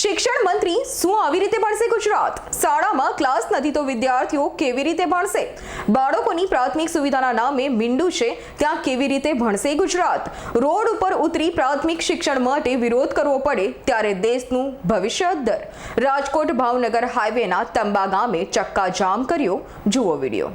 શિક્ષણ મંત્રી, શું આવી રીતે ભણશે ગુજરાત? શાળામાં ક્લાસ નથી તો વિદ્યાર્થીઓ કેવી રીતે ભણશે? બાળકોની પ્રાથમિક સુવિધાના નામે મીંડું છે, ત્યાં કેવી રીતે ભણશે ગુજરાત? રોડ ઉપર ઉતરી પ્રાથમિક શિક્ષણ માટે વિરોધ કરવો પડે, ત્યારે દેશનું ભવિષ્ય અદ્ધર રાજકોટ ભાવનગર હાઈવેના તંબા ગામે ચક્કાજામ કર્યો, જુઓ વીડિયો